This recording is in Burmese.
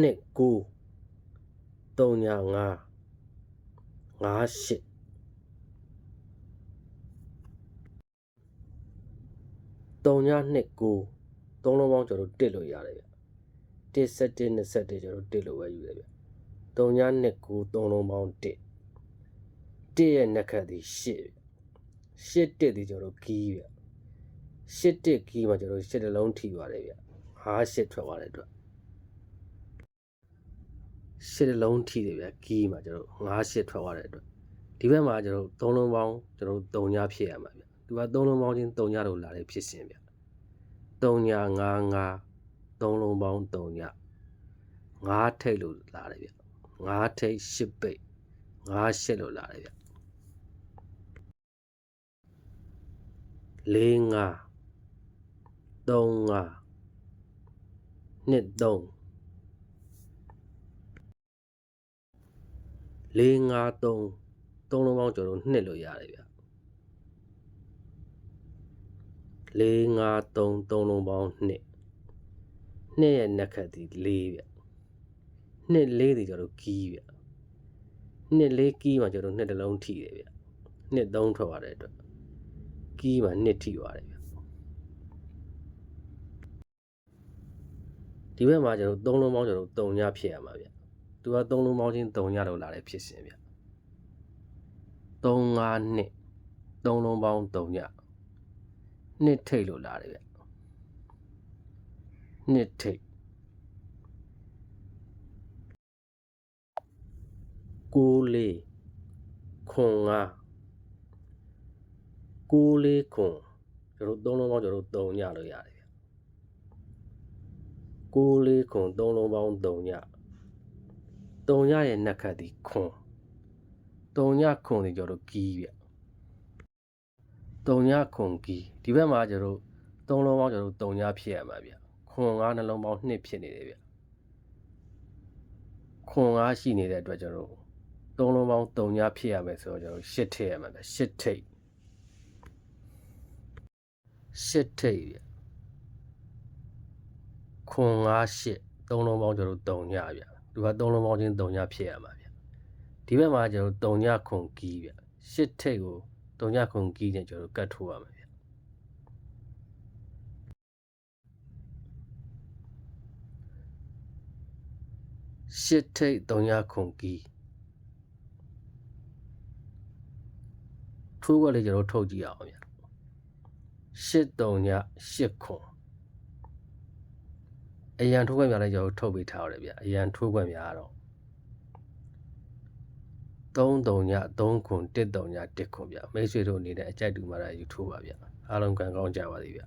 နှစ်ကို3ည5 5 83ညနှစ်ကိုသုံးလုံးပေါင်းကျွန်တော်တို့တစ်လို့ရတယ်ဗျတစ်7 21ကျွန်တော်တို့တစ်လို့ပဲယူတယ်ဗျ3ညနှစ်ကိုသုံးလုံးပေါင်းတစ်တစ်ရဲ့နှစ်ခတ်ဒီ8ဗျ8တစ်ဒီကျွန်တော်တို့ကီးဗျ8တစ်ကီးမှာကျွန်တော်တို့8တလုံးထိပါတယ်ဗျ5 8ထွက်သွားတဲ့အတွက် ရှစ်လုံးထိတယ်ဗျကီးမှာကျွန်တော်9 8ထွက်သွားတဲ့အတွက်ဒီဘက်မှာကျွန်တော်သုံးလုံးပေါင်းကျွန်တော်3ညဖြစ်ရမှာဗျသူကသုံးလုံးပေါင်းချင်း3ညလို့လာတဲ့ဖြစ်စဉ်ဗျ3ည9 9သုံးလုံးပေါင်း3ည9ထိတ်လို့လာတယ်ဗျ9ထိတ်10ပိတ်9 8လို့လာတယ်ဗျ4 5 3 5နှစ်3 4 5 3သုံးလုံးပေါင်းကျွန်တော်တို့နှစ်လို့ရတယ်ဗျ4 5 3သုံးလုံးပေါင်းနှစ်နှစ်ရဲ့နှစ်ခတ်ဒီ4ဗျနှစ်4ဒီကျွန်တော်တို့ကီးဗျနှစ်4ကီးမှာကျွန်တော်တို့နှစ်တစ်လုံးထိတယ်ဗျနှစ်3ထွက်သွားတဲ့အတွက်ကီးမှာနှစ်ထိသွားတယ်ဗျဒီဘက်မှာကျွန်တော်တို့သုံးလုံးပေါင်းကျွန်တော်တို့3ညဖြစ်ရမှာဗျ သူကသုံးလုံးပေါင်းချင်း3ညလို့လာတဲ့ဖြစ်စဉ်ဗျ3 5နှစ်သုံးလုံးပေါင်း3ညနှစ်ထိတ်လို့လာတယ်ဗျနှစ်ထိတ်ကိုလေးခွန်ငါကိုလေးခွန်ကျွန်တော်သုံးလုံးပေါင်းကျွန်တော်3ညလို့ရတယ်ဗျကိုလေးခွန်သုံးလုံးပေါင်း3ည 3ညရဲ့နှက်ခတ်ဒီခွန်3ညခွန်ဒီကျွန်တော်ကီးဗျ3ညခွန်ကီးဒီဘက်မှာကျွန်တော်သုံးလုံးပေါင်းကျွန်တော်3ညဖြစ်ရမှာဗျခွန်ငါနှလုံးပေါင်း2ဖြစ်နေတယ်ဗျခွန်ငါရှိနေတဲ့အတွက်ကျွန်တော်သုံးလုံးပေါင်း3ညဖြစ်ရမယ်ဆိုတော့ကျွန်တော်8ထိပ်ရမှာဗျ8ထိပ်8ထိပ်ဗျခွန်ငါ8သုံးလုံးပေါင်းကျွန်တော်3ညဗျ သူကသုံးလုံးပေါင်းချင်း3ညဖြစ်ရမှာဗျဒီဘက်မှာကျွန်တော်3ညခွန်ကီးဗျ8ထိပ်ကို3ညခွန်ကီးနဲ့ကျွန်တော်ကတ်ထိုးရမှာဗျရှစ်ထိတ်3ညခွန်ကီးထိုးကလေးကျွန်တော်ထုတ်ကြည့်အောင်ဗျရှစ်3ညရှစ်ခွန် အရန်ထိုးခွင့်များလည်းကျွန်တော်ထုတ်ပေးထားရတယ်ဗျအရန်ထိုးခွင့်များကတော့3 3ည3ခွန်1 3ည1ခွန်ဗျမိတ်ဆွေတို့အနေနဲ့အကြိုက်တူမှာယူထိုးပါဗျအားလုံးကံကောင်းကြပါစေဗျ